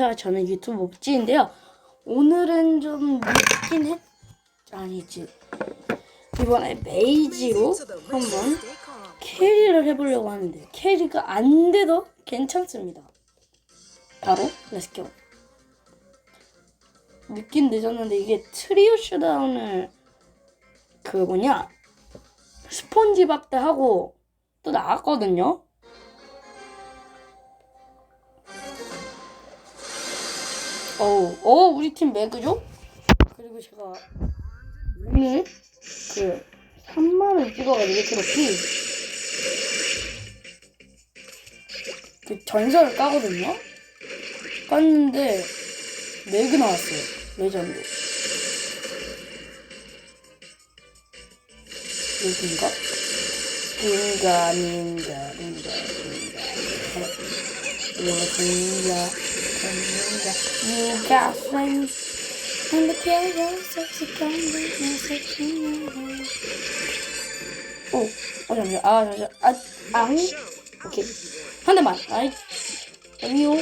안녕하세요. 저는 유튜브 옵지인데요. 오늘은 좀 늦긴 했... 아니지. 이번에 메이지로 한번 캐리를 해보려고 하는데 캐리가 안 돼도 괜찮습니다. 바로 렛츠고. 늦긴 늦었는데 이게 트리오 슈다운을 그 뭐냐 스폰지밥 때 하고 또 나왔거든요. 어우, 어, 우리 팀 매그죠? 그리고 제가 오늘 그 3만원 찍어가지고 트로피 그 전설을 까거든요? 깠는데 매그 나왔어요. 레전드. 여긴가? 인가, 민가, 민가, 민가. 여긴가, 민 가. You got friends, and the pillow sexy kind of sexy. 오, 어, 잠시만. 아, 잠시만. 아, 앙. 오케이. 한 대만. 아이. 아니요.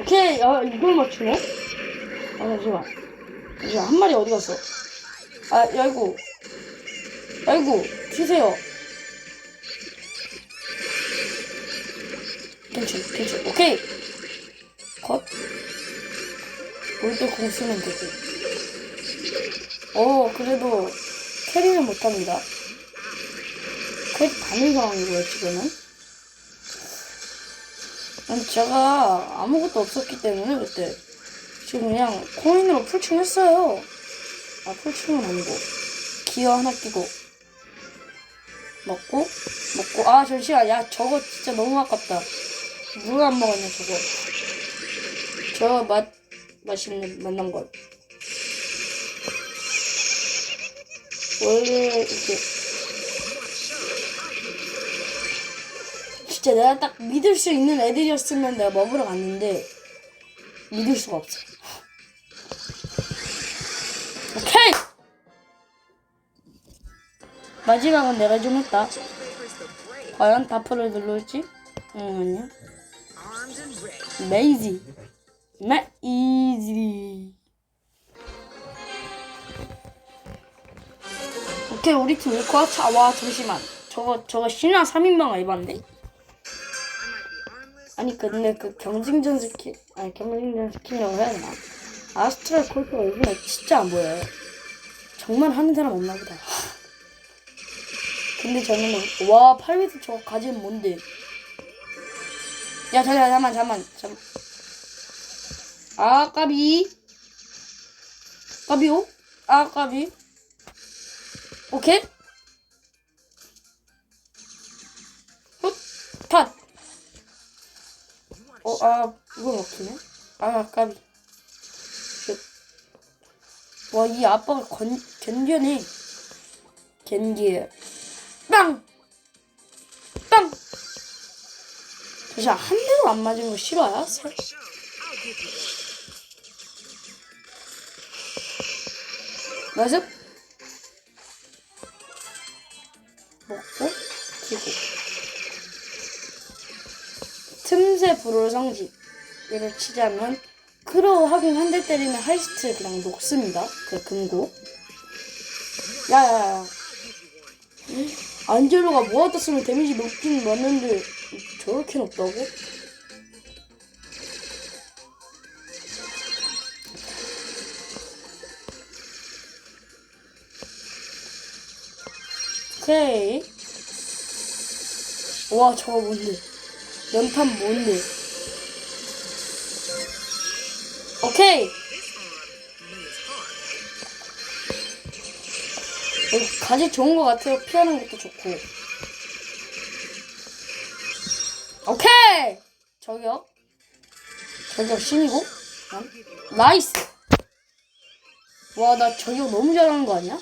오케이. 아, 이걸 맞추네? 아, 잠시만. 잠시만. 한 마리 어디 갔어? 아, 아이고. 아이고. 주세요. 괜찮, 괜찮. 오케이. 컷. 올때 공 쓰면 되지. 어, 그래도 캐리는 못합니다. 캐리 가는 상황이고요, 지금은. 근데 제가 아무것도 없었기 때문에 그때 지금 그냥 코인으로 풀충 했어요. 아, 풀충은 아니고. 기어 하나 끼고. 먹고, 먹고. 아, 잠시만. 야, 저거 진짜 너무 아깝다. 누가 안 먹었냐, 저거. 저 맛, 맛있는, 맛난 걸. 원래, 이렇게. 진짜 내가 딱 믿을 수 있는 애들이었으면 내가 먹으러 갔는데, 믿을 수가 없어. 마지막은 내가 좀 했다. 과연 다프를 눌러올지? 응, 아니야. 메이지. 메이지. 오케이, 우리 팀 이렇게 차. 와, 잠시만. 저거, 저거 신화 3인방 알바인데? 아니, 근데 그 경쟁전 스킨, 아니, 경쟁전 스킨이라고 해야 되나? 아스트랄 골프가 요즘에 진짜 안 보여요. 정말 하는 사람 없나 보다. 근데 저는, 와, 8m 저거 가지는 뭔데? 야, 잠깐, 잠깐만, 잠깐만, 잠. 아, 까비. 까비요? 아, 까비. 오케이. 훗, 탓. 어, 아, 이거 먹히네. 아, 까비. 슛. 와, 이 아빠가 건, 견뎌내. 견디에. 빵! 빵! 잠시만, 한 대도 안 맞은 거 싫어요? 살- 연습 먹고 키고. 틈새 불을 성지를 치자면 크로우 하긴 한 대 때리면 하이스트 그냥 녹습니다. 그 금고. 야야야 안젤로가 모아다 쓰면 데미지 높긴 맞는데 저렇게 높다고? 오케이. 와, 저거 뭔데? 연탄 뭔데? 오케이. 가지 좋은 것 같아요. 피하는 것도 좋고. 오케이. 저기요. 저기요 신이고. 어? 나이스. 와, 나 저기요 너무 잘하는 거 아니야?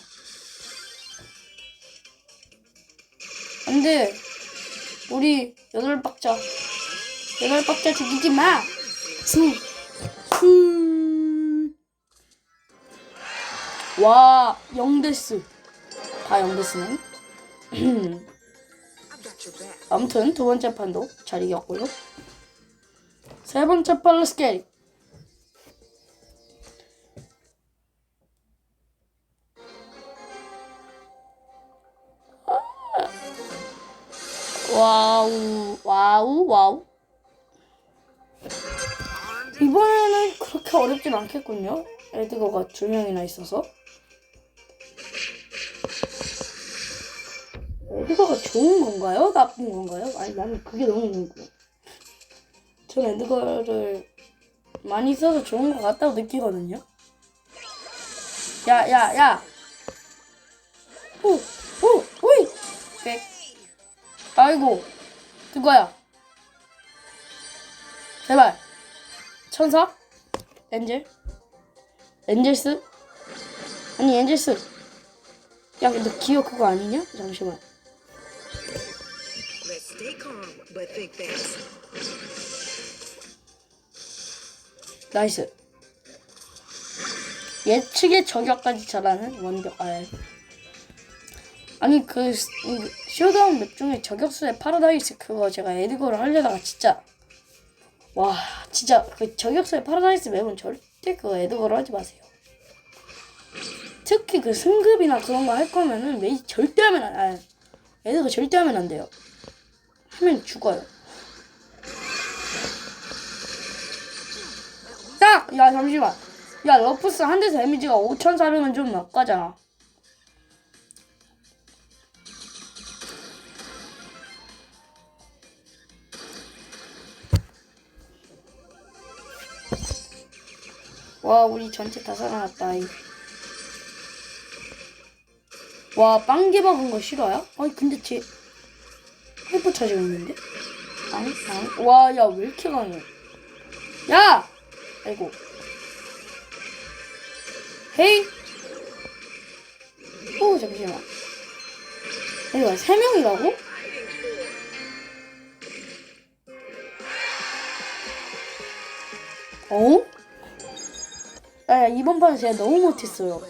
안 돼. 우리 여덟 박자. 여덟 박자 죽이지 마. 수. 수. 와, 영데스. 다 영데스네. 아무튼 두 번째 판도 잘 이겼고요. 세 번째 판로 스케일. 와우, 와우, 와우. 이번에는 그렇게 어렵진 않겠군요. 에드거가 두 명이나 있어서. 에드거가 좋은 건가요? 나쁜 건가요? 아니, 나는 그게 너무 궁금해. 전 에드거를 많이 써서 좋은 것 같다고 느끼거든요. 야, 야, 야! 오, 오, 오이! 백. 아이고, 그거야. 제발. 천사? 엔젤? 엔젤스? 아니, 엔젤스. 야, 근데 기어 그거 아니냐? 잠시만. Let's stay calm, but think fast. 나이스. 예측의 저격까지 잘하는 원격 알. 아니 그 쇼다운 맵 중에 저격수의 파라다이스 그거 제가 에드거를 하려다가 진짜 와 진짜 그 저격수의 파라다이스 맵은 절대 그거 에드거를 하지 마세요. 특히 그 승급이나 그런 거 할 거면은 메이 절대 하면 안 아, 에드거 절대 하면 안 돼요. 하면 죽어요. 딱! 야, 잠시만. 야, 러프스 한 대에서 데미지가 5,400은 좀 역가잖아. 와, 우리 전체 다 살아났다. 이. 와, 빵개 박은 거 싫어요? 아니, 근데 쟤 하이퍼 차지고 있는데? 아니, 아니. 와, 야, 왜 이렇게 강해? 야! 아이고. 헤이. 오 잠시만. 이거 세 명이라고? 어? 야, 야 이번 판은 제가 너무 못했어요.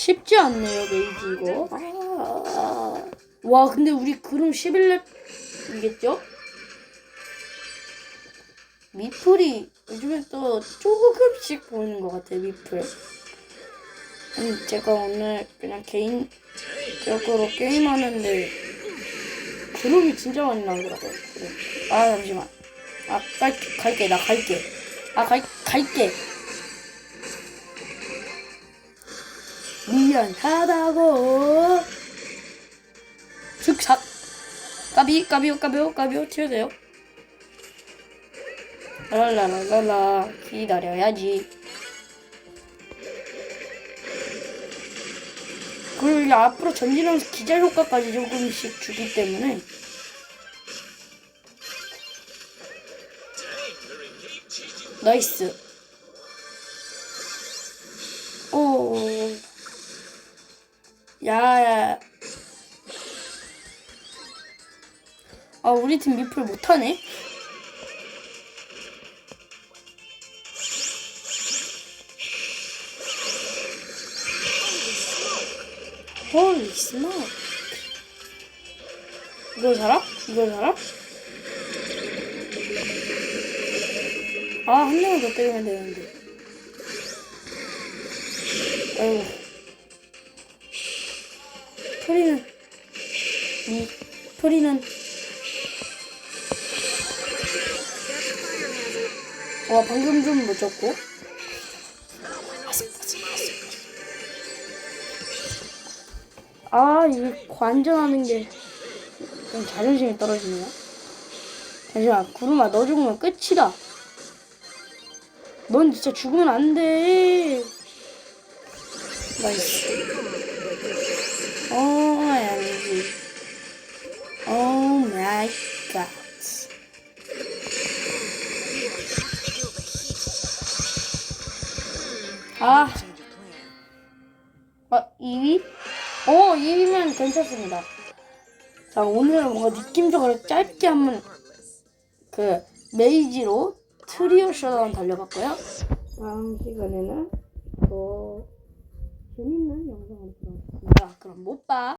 쉽지 않네요, 메이지 이거. 아, 와, 근데 우리 그럼 11렙이겠죠? 미플이 요즘에 또 조금씩 보이는 것 같아요, 미플. 아니, 제가 오늘 그냥 개인적으로 게임하는데 그룹이 진짜 많이 나오더라고요. 아, 잠시만. 아, 빨리 갈게, 나 갈게. 아, 갈, 갈게. 미안하다고. 즉삭 까비 까비오 까비오 까비오 치우세요. 랄라랄랄라. 기다려야지. 그리고 앞으로 전진하면서 기절 효과까지 조금씩 주기 때문에. 나이스 야야. 아 우리 팀 미플 못하네. 홀리 스모크. 이걸 살아? 이걸 살아? 아, 한 명을 더 때리면 되는데. 아이고. 토리는 이 토리는. 와 방금 좀 놓쳤고. 아 이게 관전하는 게 좀 자존심이 떨어지네요. 잠시만 구름아 너 죽으면 끝이다. 넌 진짜 죽으면 안돼. 나이스 오 아니지 오 마이 갓 아. 어, 2위? 오, 2위면 괜찮습니다. 자 오늘은 뭔가 느낌적으로 짧게 한번. 그 메이지로 트리오 쇼다운 달려봤고요. 다음 시간에는 더 재밌는 영상으로 돌아오겠습니다. 그럼 못 봐.